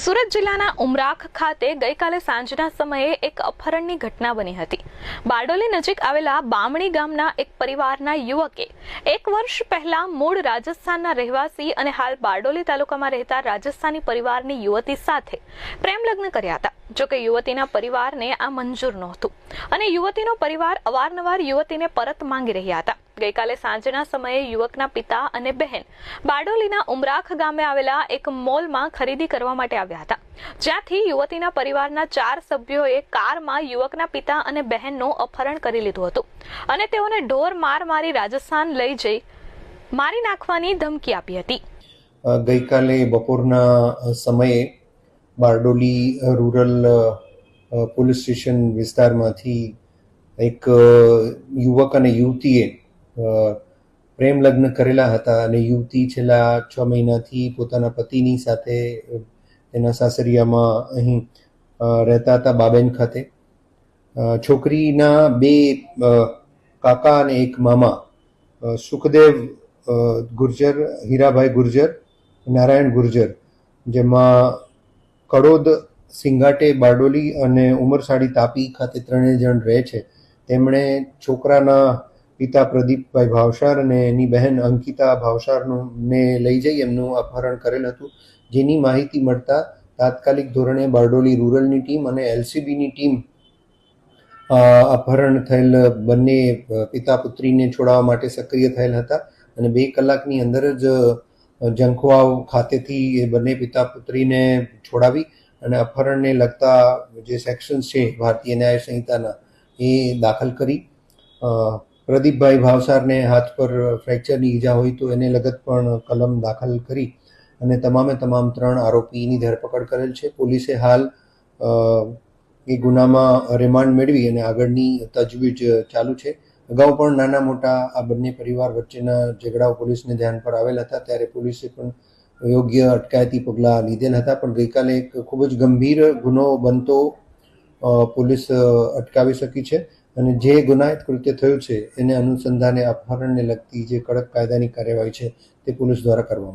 સુરત જિલ્લાના ઉમરાખ ખાતે ગઈકાલે સાંજના સમયે એક અપહરણની ઘટના બની હતી. બારડોલી નજીક આવેલા બામણી ગામના એક પરિવારના યુવકે એક વર્ષ પહેલા મૂળ રાજસ્થાનના રહેવાસી અને હાલ બારડોલી તાલુકામાં રહેતા રાજસ્થાની પરિવારની યુવતી સાથે પ્રેમ લગ્ન કર્યા હતા. જોકે યુવતીના પરિવારને આ મંજૂર નહોતું અને યુવતીનો પરિવાર અવારનવાર યુવતીને પરત માંગી રહ્યા હતા. ગઈકાલે સાંજના સમયે યુવકના પિતા અને બહેન બારડોલીના ઉમરાખ ગામે આવેલા એક મોલમાં ખરીદી કરવા માટે આવ્યા હતા. જ્યાંથી યુવતીના પરિવારના ચાર સભ્યોએ કારમાં યુવકના પિતા અને બહેનનું અપહરણ કરી લીધું હતું અને તેઓને ઢોર માર મારી રાજસ્થાન લઈ જઈ મારી નાખવાની ધમકી આપી હતી. ગઈકાલે બપોરના સમયે બારડોલી રૂરલ પોલીસ સ્ટેશન વિસ્તારમાંથી એક યુવક અને યુવતીએ પ્રેમ લગ્ન કરેલા હતા અને યુવતી છેલ્લા છ મહિનાથી પોતાના પતિની સાથે તેના સાસરિયામાં અહીં રહેતા હતા બાબેન ખાતે. છોકરીના બે કાકા અને એક મામા સુખદેવ ગુર્જર, હીરાભાઈ ગુર્જર, નારાયણ ગુર્જર, જેમાં કડોદ, સિંગાટે, બારડોલી અને ઉમરસાડી તાપી ખાતે ત્રણેય જણ રહે છે. તેમણે છોકરાના પિતા પ્રદીપભાઈ ભાવસાર અને એની બહેન અંકિતા ભાવસારનું ને લઈ જઈ એમનું અપહરણ કરેલ હતું, જેની માહિતી મળતા તાત્કાલિક ધોરણે બારડોલી રૂરલની ટીમ અને એલસીબીની ટીમ અપહરણ થયેલ બંને પિતા પુત્રીને છોડાવવા માટે સક્રિય થયેલ હતા અને બે કલાકની અંદર જ જંખવાવ ખાતેથી એ બંને પિતા પુત્રીને છોડાવી અને અપહરણને લગતા જે સેક્શન્સ છે ભારતીય ન્યાય સંહિતાના એ દાખલ કરી. પ્રદીપભાઈ ભાવસારને હાથ પર ફ્રેક્ચરની ઈજા હોય તો એને લગત પણ કલમ દાખલ કરી અને તમામે તમામ ત્રણ આરોપીની ધરપકડ કરેલ છે. પોલીસે હાલ એ ગુનામાં રિમાન્ડ મેળવી અને આગળની તજવીજ ચાલુ છે. અગાઉ પણ નાના મોટા આ બંને પરિવાર વચ્ચેના ઝઘડાઓ પોલીસને ધ્યાન પર આવેલ હતા. ત્યારે પોલીસે પણ યોગ્ય અટકાયતી પગલાં લીધેલ હતા. પણ ગઈકાલે એક ખૂબ જ ગંભીર ગુનો બનતો પોલીસ અટકાવી શકી છે. અને જે ગુનાહિત કૃત્ય થયું છે, એને અનુસંધાને અપહરણને લગતી જે કડક કાયદાની કાર્યવાહી છે, તે પોલીસ દ્વારા કરવામાં